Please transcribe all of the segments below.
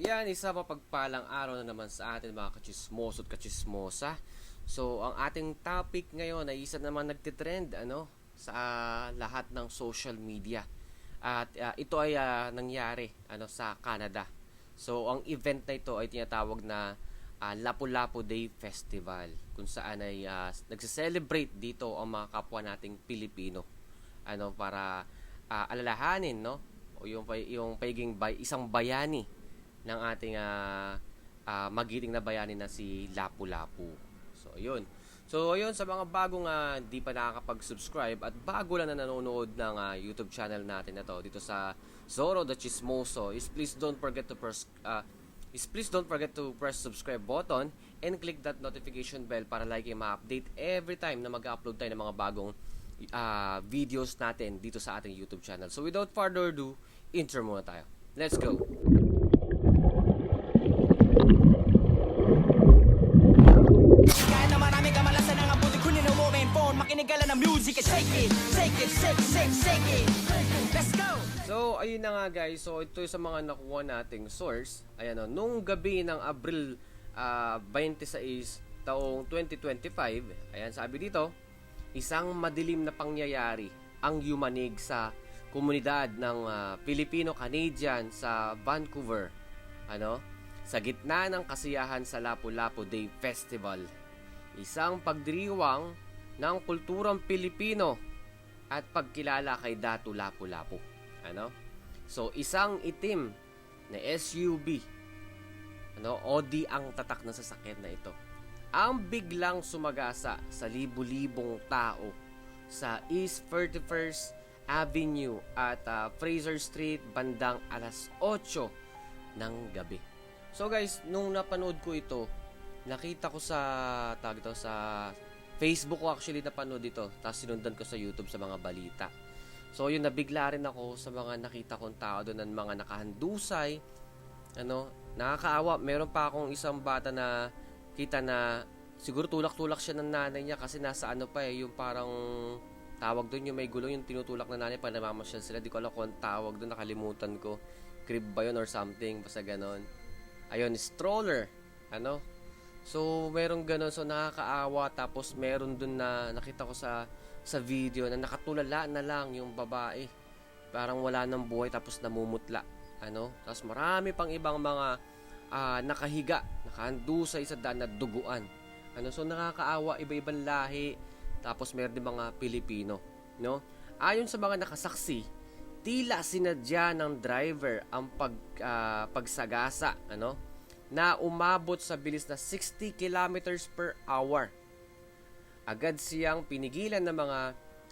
Yan, isa pa pagpalang araw na naman sa atin mga kachismoso at kachismosa. So, ang ating topic ngayon ay isa naman nagtitrend ano, sa lahat ng social media. At ah, ito ay ah, nangyari ano, sa Canada. So, ang event na ito ay tinatawag na ah, Lapu-Lapu Day Festival kung saan ay ah, nagse-celebrate dito ang mga kapwa nating Pilipino ano para ah, alalahanin no o yung yung pagiging bay, isang bayani ng ating ah, ah, magiting na bayani na si Lapu-Lapu. So, yun. So, yun sa mga bagong ah, di pa nakakapag-subscribe at bago lang na nanonood ng ah, YouTube channel natin na to dito sa Zoro the Chismoso is please don't forget to press ah, is please don't forget to press subscribe button and click that notification bell para yung ma-update every time na mag-upload tayo ng mga bagong ah, videos natin dito sa ating YouTube channel. So without further ado, intro muna tayo. Let's go! Ng music and shake it Shake it, shake, shake, shake it Let's go! So, ayun na nga guys. So, ito yung sa mga nakuha nating source. Ayan o, nung gabi ng Abril ah, 26 taong 2025, ayan sabi dito, isang madilim na pangyayari ang yumanig sa komunidad ng ah, Filipino-Canadian sa Vancouver. Ano? Sa gitna ng kasiyahan sa Lapu-Lapu Day Festival. Isang pagdiriwang ng kulturang Pilipino at pagkilala kay Datu Lapu-Lapu. Ano? So, isang itim na SUV. Ano? Audi ang tatak ng sasakyan na ito. Ang biglang sumagasa sa libu-libong tao sa East 31st Avenue at ah, Fraser Street bandang alas 8 ng gabi. So guys, nung napanood ko ito, nakita ko sa tag sa Facebook ko actually napanood ito, tapos sinundan ko sa YouTube sa mga balita. So yun nabigla rin ako sa mga nakita kong tao doon ng mga nakahandusay. Ano, nakakaawa. Meron pa akong isang bata na kita na siguro tulak-tulak siya ng nanay niya kasi nasa ano pa eh, yung parang tawag doon yung may gulong yung tinutulak na nanay pa namamasyal sila. Di ko alam kung tawag doon, nakalimutan ko. Crib ba yun or something, basta ganon. Ayun, stroller. Ano? So, meron ganun. So, nakakaawa. Tapos, meron dun na nakita ko sa sa video na nakatulala na lang yung babae. Parang wala nang buhay tapos namumutla. Ano? Tapos, marami pang ibang mga ah, nakahiga, nakahandusay sa daan na duguan. Ano? So, nakakaawa. Iba-ibang lahi. Tapos, meron din mga Pilipino. No? Ayon sa mga nakasaksi, tila sinadya ng driver ang pag, ah, pagsagasa. Ano? Na umabot sa bilis na 60 kilometers per hour. Agad siyang pinigilan ng mga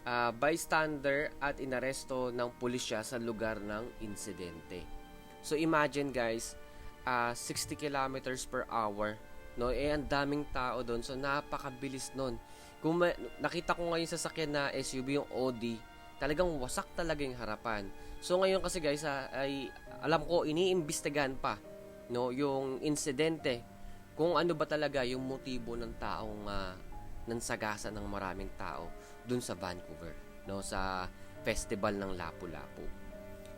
ah, bystander at inaresto ng pulisya sa lugar ng insidente. So imagine guys, ah, 60 kilometers per hour, no? Eh ang daming tao doon. So napakabilis noon. Kung ma- nakita ko ngayon sa sakyan na SUV yung Audi, talagang wasak talaga yung harapan. So ngayon kasi guys, ah, ay alam ko iniimbestigahan pa no yung insidente kung ano ba talaga yung motibo ng taong uh, nansagasa ng maraming tao dun sa Vancouver no sa festival ng Lapu-Lapu.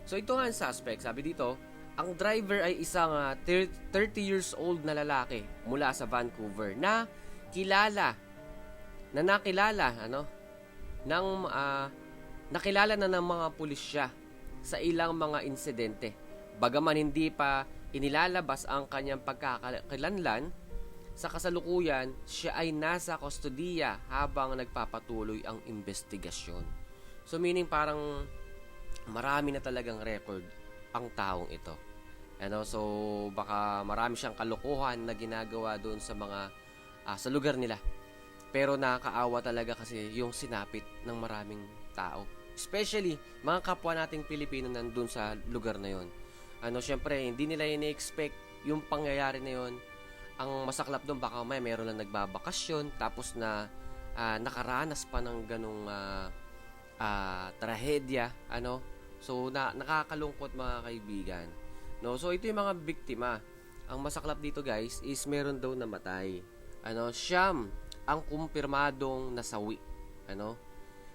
So ito nga ang suspect, sabi dito, ang driver ay isang ah, thir- 30 years old na lalaki mula sa Vancouver na kilala na nakilala ano ng ah, nakilala na ng mga pulisya sa ilang mga insidente. Bagaman hindi pa inilalabas ang kanyang pagkakakilanlan, sa kasalukuyan, siya ay nasa kustodiya habang nagpapatuloy ang investigasyon. So meaning parang marami na talagang record ang taong ito. Ano, so baka marami siyang kalokohan na ginagawa doon sa mga ah, sa lugar nila. Pero nakakaawa talaga kasi yung sinapit ng maraming tao. Especially mga kapwa nating Pilipino nandun sa lugar na yon. Ano, syempre, hindi nila ini-expect yung pangyayari na yon. Ang masaklap doon, baka may meron lang nagbabakasyon, tapos na ah, nakaranas pa ng ganong ah, ah, trahedya, ano. So, na, nakakalungkot mga kaibigan. No, so ito yung mga biktima. Ang masaklap dito guys is meron daw namatay. Ano, siyam ang kumpirmadong nasawi. Ano?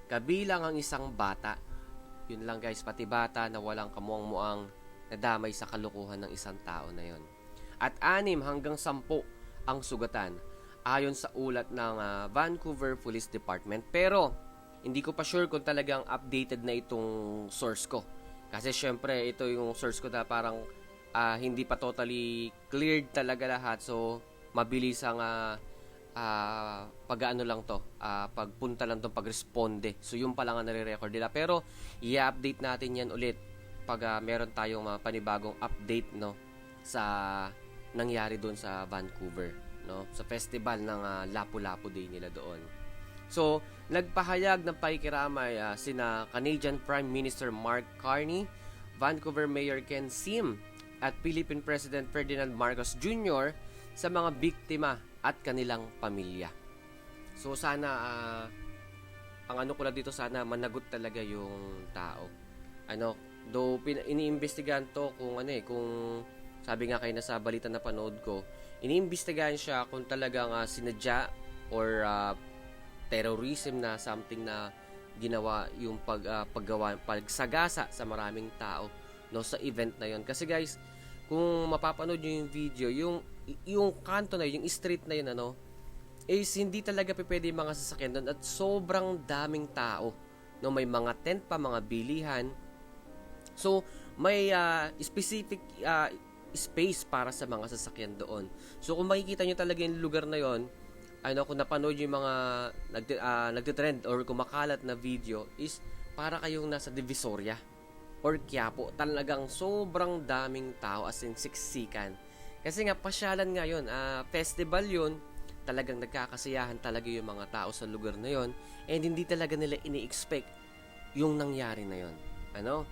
Kabilang ang isang bata. Yun lang guys, pati bata na walang kamuang-muang nadamay sa kalukuhan ng isang tao na yon. At anim hanggang sampu ang sugatan ayon sa ulat ng ah, Vancouver Police Department. Pero hindi ko pa sure kung talagang updated na itong source ko. Kasi syempre ito yung source ko na parang ah, hindi pa totally cleared talaga lahat. So mabilis ang ah, ah, pag-ano lang to, ah, pagpunta lang to pagresponde. So yun pa lang ang nare-record nila. Pero i-update natin yan ulit pag ah, meron tayong mga panibagong update no sa nangyari doon sa Vancouver no sa festival ng ah, Lapu-Lapu Day nila doon. So, nagpahayag ng pakikiramay ah, sina Canadian Prime Minister Mark Carney, Vancouver Mayor Ken Sim, at Philippine President Ferdinand Marcos Jr. sa mga biktima at kanilang pamilya. So, sana ah, ang ano ko lang dito sana managot talaga yung tao. Ano, do pin- iniimbestigahan to kung ano eh, kung sabi nga kayo na sa balita na panood ko, iniimbestigahan siya kung talagang ah, sinadya or ah, terrorism na something na ginawa yung pag ah, paggawa pagsagasa sa maraming tao no sa event na yon kasi guys kung mapapanood niyo yung video yung yung kanto na yun, yung street na yun ano is hindi talaga pwede mga sasakyan doon at sobrang daming tao no may mga tent pa mga bilihan so may ah, specific ah, space para sa mga sasakyan doon so kung makikita nyo talaga yung lugar na yon ano kung napanood yung mga nagti, ah, nagtitrend or kumakalat na video is para kayong nasa Divisoria or Quiapo. Talagang sobrang daming tao as in siksikan. Kasi nga pasyalan nga yun, ah, festival yun, talagang nagkakasiyahan talaga yung mga tao sa lugar na yon and hindi talaga nila ini-expect yung nangyari na yon. Ano?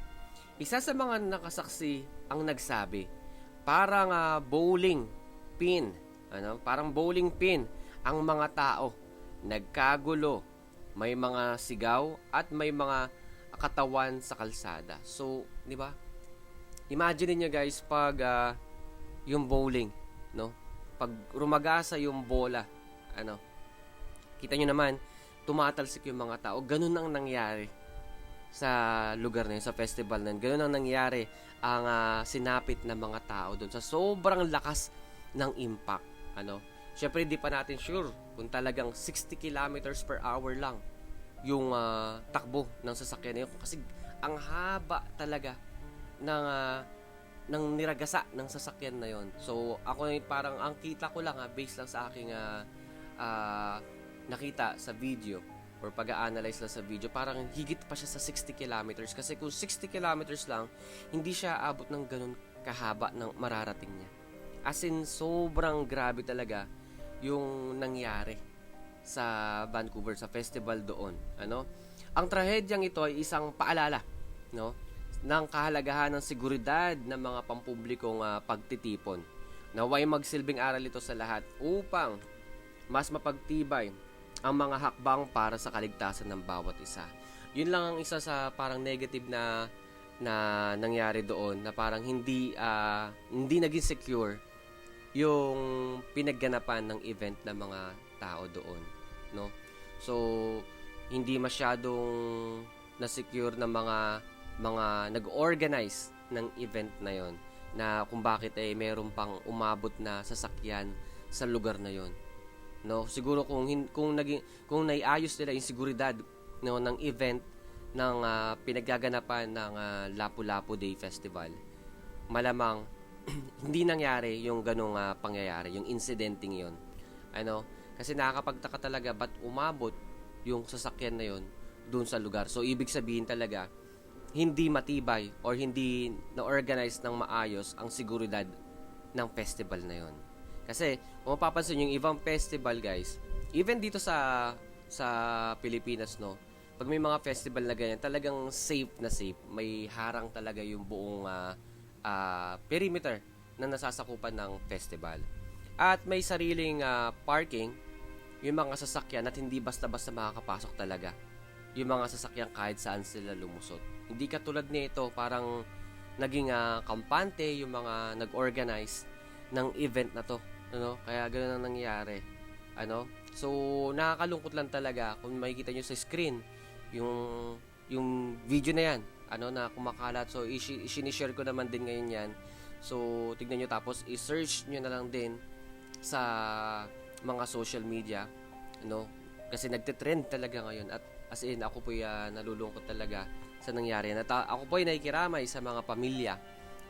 Isa sa mga nakasaksi ang nagsabi, parang ah, bowling pin, ano? Parang bowling pin ang mga tao nagkagulo, may mga sigaw at may mga katawan sa kalsada. So, 'di ba? Imagine niyo guys pag ah, yung bowling, no? Pag rumagasa yung bola, ano? Kita niyo naman, tumatalsik yung mga tao. Ganun ang nangyari sa lugar na yun, sa festival na yun. Ganun ang nangyari ang ah, sinapit ng mga tao doon sa sobrang lakas ng impact. Ano? Syempre, di pa natin sure kung talagang 60 kilometers per hour lang yung ah, takbo ng sasakyan na yun. Kasi ang haba talaga ng ah, ng niragasa ng sasakyan na yon. So, ako parang ang kita ko lang ha, based lang sa aking ah, ah, nakita sa video or pag-analyze lang sa video, parang higit pa siya sa 60 kilometers. Kasi kung 60 kilometers lang, hindi siya abot ng ganun kahaba ng mararating niya. As in, sobrang grabe talaga yung nangyari sa Vancouver, sa festival doon. Ano? Ang trahedyang ito ay isang paalala, no? ng kahalagahan ng seguridad ng mga pampublikong ah, pagtitipon. Naway magsilbing aral ito sa lahat upang mas mapagtibay ang mga hakbang para sa kaligtasan ng bawat isa. Yun lang ang isa sa parang negative na na nangyari doon na parang hindi ah, hindi naging secure yung pinagganapan ng event ng mga tao doon, no? So hindi masyadong na secure ng mga mga nag-organize ng event na yon na kung bakit ay meron pang umabot na sasakyan sa lugar na yon no siguro kung kung naging kung naiayos nila yung seguridad no ng event ng ah, pinaggaganapan ng ah, Lapu-Lapu Day Festival malamang hindi nangyari yung ganong ah, pangyayari yung incidenting yon ano? Kasi nakakapagtaka talaga ba't umabot yung sasakyan na yon doon sa lugar. So ibig sabihin talaga hindi matibay or hindi na-organize ng maayos ang seguridad ng festival na yon. Kasi kung mapapansin yung ibang festival guys, even dito sa sa Pilipinas no, pag may mga festival na ganyan, talagang safe na safe. May harang talaga yung buong ah, ah, perimeter na nasasakupan ng festival. At may sariling ah, parking yung mga sasakyan at hindi basta-basta makakapasok talaga yung mga sasakyan kahit saan sila lumusot. Hindi katulad nito, parang naging ah, kampante yung mga nag-organize ng event na to. Ano? Kaya ganoon ang nangyayari. Ano? So, nakakalungkot lang talaga kung makikita nyo sa screen yung yung video na yan ano na kumakalat. So ishi- isinishare ko naman din ngayon 'yan. So tignan nyo tapos i-search nyo na lang din sa mga social media, no? Kasi nagte-trend talaga ngayon at as in ako po uh, nalulungkot talaga sa nangyari. At ah, ako po ay nakikiramay sa mga pamilya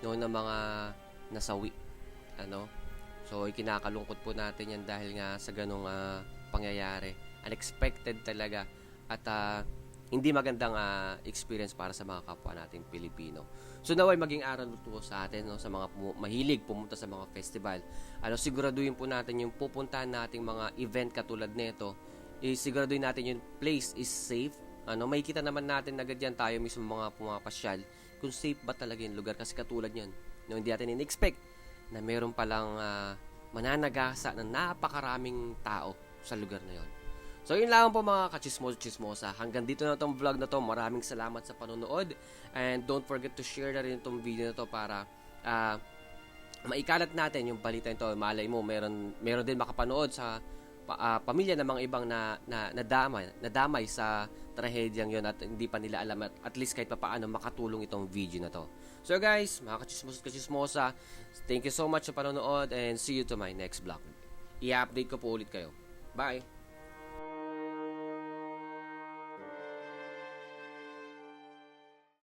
no ng mga nasawi. Ano? So ikinakalungkot po natin 'yan dahil nga sa ganong ah, pangyayari. Unexpected talaga at ah, hindi magandang ah, experience para sa mga kapwa nating Pilipino. So naway maging aral po sa atin no, sa mga pumu- mahilig pumunta sa mga festival. Ano siguraduhin po natin yung pupuntahan nating mga event katulad nito. Eh, siguraduhin natin yung place is safe. Ano, makikita naman natin agad yan tayo mismo mga pumapasyal kung safe ba talaga yung lugar kasi katulad yan. No, hindi natin in-expect na meron palang ah, mananagasa ng napakaraming tao sa lugar na yon. So yun lang po mga kachismos chismosa. Hanggang dito na tong vlog na to. Maraming salamat sa panonood. And don't forget to share na rin itong video na to para ah, maikalat natin yung balita nito. Malay mo, meron, meron din makapanood sa pa- ah, pamilya ng mga ibang na, na nadamay, nadamay sa trahedyang yon at hindi pa nila alam at at least kahit papaano makatulong itong video na to. So guys, mga kachismos kachismosa, thank you so much sa panonood and see you to my next vlog. I-update ko po ulit kayo. Bye!